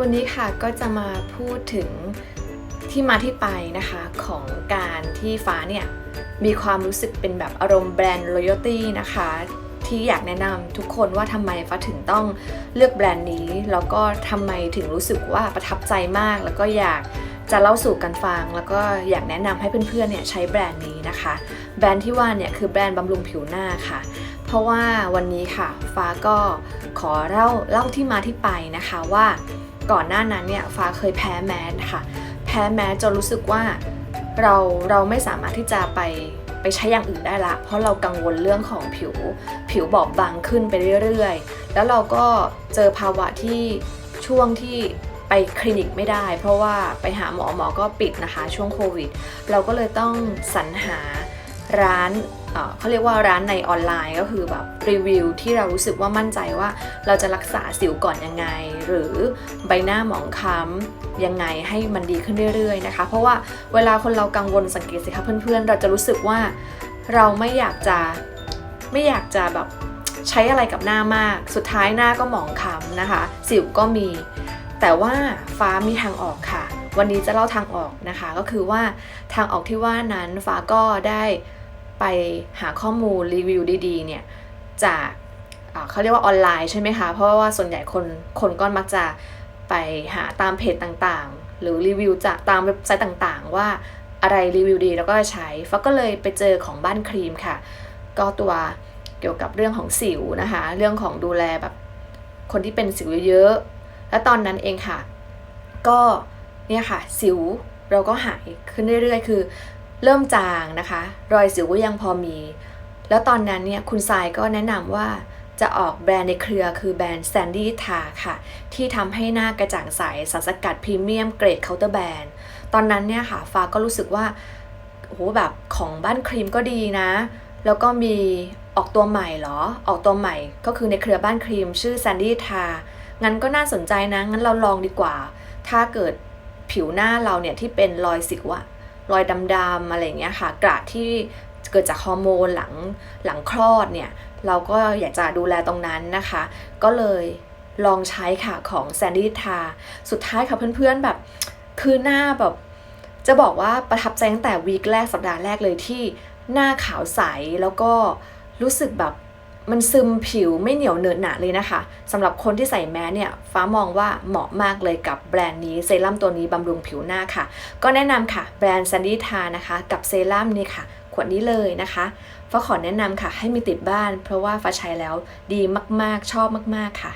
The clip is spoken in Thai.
วันนี้ค่ะก็จะมาพูดถึงที่มาที่ไปนะคะของการที่ฟ้าเนี่ยมีความรู้สึกเป็นแบบอารมณ์แบรนด์ loyalty นะคะ ที่อยากแนะนำทุกคนว่าทำไมฟ้าถึงต้องเลือกแบรนด์นี้ แล้วก็ทำไมถึงรู้สึกว่าประทับใจมาก แล้วก็อยากจะเล่าสู่กันฟัง แล้วก็อยากแนะนำให้เพื่อนๆเนี่ยใช้แบรนด์นี้นะคะ แบรนด์ที่ว่าเนี่ยคือแบรนด์บำรุงผิวหน้าค่ะเพราะว่าวันนี้ค่ะฟ้าก็ขอเล่าเล่าที่มาที่ไปนะคะว่า ก่อนหน้านั้นเนี่ยฟ้าเคยแพ้แมสค่ะ แพ้แมสจนรู้สึกว่าเราเราไม่สามารถที่จะไปไปใช้อย่างอื่นได้ละ เพราะเรากังวลเรื่องของผิวผิวบอบบางขึ้นไปเรื่อยๆ แล้วเราก็เจอภาวะที่ช่วงที่ไปคลินิกไม่ได้ เพราะว่าไปหาหมอหมอก็ปิดนะคะช่วงโควิด เราก็เลยต้องสรรหา ร้านเขาเรียกว่าร้านในออนไลน์ก็คือแบบรีวิวที่เรารู้สึกว่ามั่นใจว่าเราจะรักษาสิวก่อนยังไง หรือใบหน้าหมองคล้ำยังไงให้มันดีขึ้นเรื่อยๆนะคะ เพราะว่าเวลาคนเรากังวลสังเกตสิคะเพื่อนๆ เราจะรู้สึกว่าเราไม่อยากจะไม่อยากจะแบบใช้อะไรกับหน้ามาก สุดท้ายหน้าก็หมองคล้ำนะคะ สิวก็มี แต่ว่าฟ้ามีทางออกค่ะ วันนี้จะเล่าทางออกนะคะ ก็คือว่าทางออกที่ว่านั้นฟ้าก็ได้ ไปหาข้อมูลรีวิวดี ๆ เนี่ย จากเขาเรียกว่าออนไลน์ใช่ไหมคะ เพราะว่าส่วนใหญ่คนคนก็มักจะไปหาตามเพจต่างๆ หรือรีวิวจากตามเว็บไซต์ต่างๆ ว่าอะไรรีวิวดีแล้วก็ใช้ฟ้าก็เลยไปเจอของบ้านครีมค่ะ ก็ตัวเกี่ยวกับเรื่องของสิวนะคะ เรื่องของดูแลแบบคนที่เป็นสิวเยอะๆ แล้วตอนนั้นเองค่ะ ก็เนี่ยค่ะสิวเราก็หายขึ้นเรื่อยๆ คือ เริ่มจางนะคะ รอยสิวก็ยังพอมี แล้วตอนนั้นเนี่ยคุณทรายก็แนะนำว่าจะออกแบรนด์ในเครือคือแบรนด์ Sandy Tar ค่ะ ที่ทำให้หน้ากระจ่างใสสารสกัดพรีเมียมเกรดเคาน์เตอร์แบรนด์ตอนนั้นเนี่ยค่ะ ฟ้าก็รู้สึกว่าโหแบบของบ้านครีมก็ดีนะ แล้วก็มีออกตัวใหม่เหรอ ออกตัวใหม่ก็คือในเครือบ้านครีมชื่อ Sandy Tar งั้นก็น่าสนใจนะ งั้นเราลองดีกว่า ถ้าเกิดผิวหน้าเราเนี่ยที่เป็นรอยสิวอะ รอยดำๆอะไรอย่างเงี้ยค่ะ กระที่เกิดจากฮอร์โมนหลังหลังคลอดเนี่ย เราก็อยากจะดูแลตรงนั้นนะคะ ก็เลยลองใช้ค่ะของ Sandy Tar สุดท้ายค่ะเพื่อนๆแบบคือหน้าแบบจะบอกว่าประทับใจตั้งแต่วีคแรกสัปดาห์แรกเลยที่หน้าขาวใสแล้วก็รู้สึกแบบ มันซึมผิวไม่เหนียวเหนอหนะเลยนะคะสำหรับคนที่ใส่แมสเนี่ยฟ้ามองว่าเหมาะมากเลยกับแบรนด์นี้เซรั่มตัวนี้บำรุงผิวหน้าค่ะ ก็แนะนำค่ะแบรนด์ซันดี้ทานะคะ กับเซรั่มนี่ค่ะ ขวดนี้เลยนะคะฟ้าขอแนะนำค่ะ ให้มีติดบ้าน เพราะว่าฟ้าใช้แล้วดีมากๆ ชอบมาก ๆค่ะ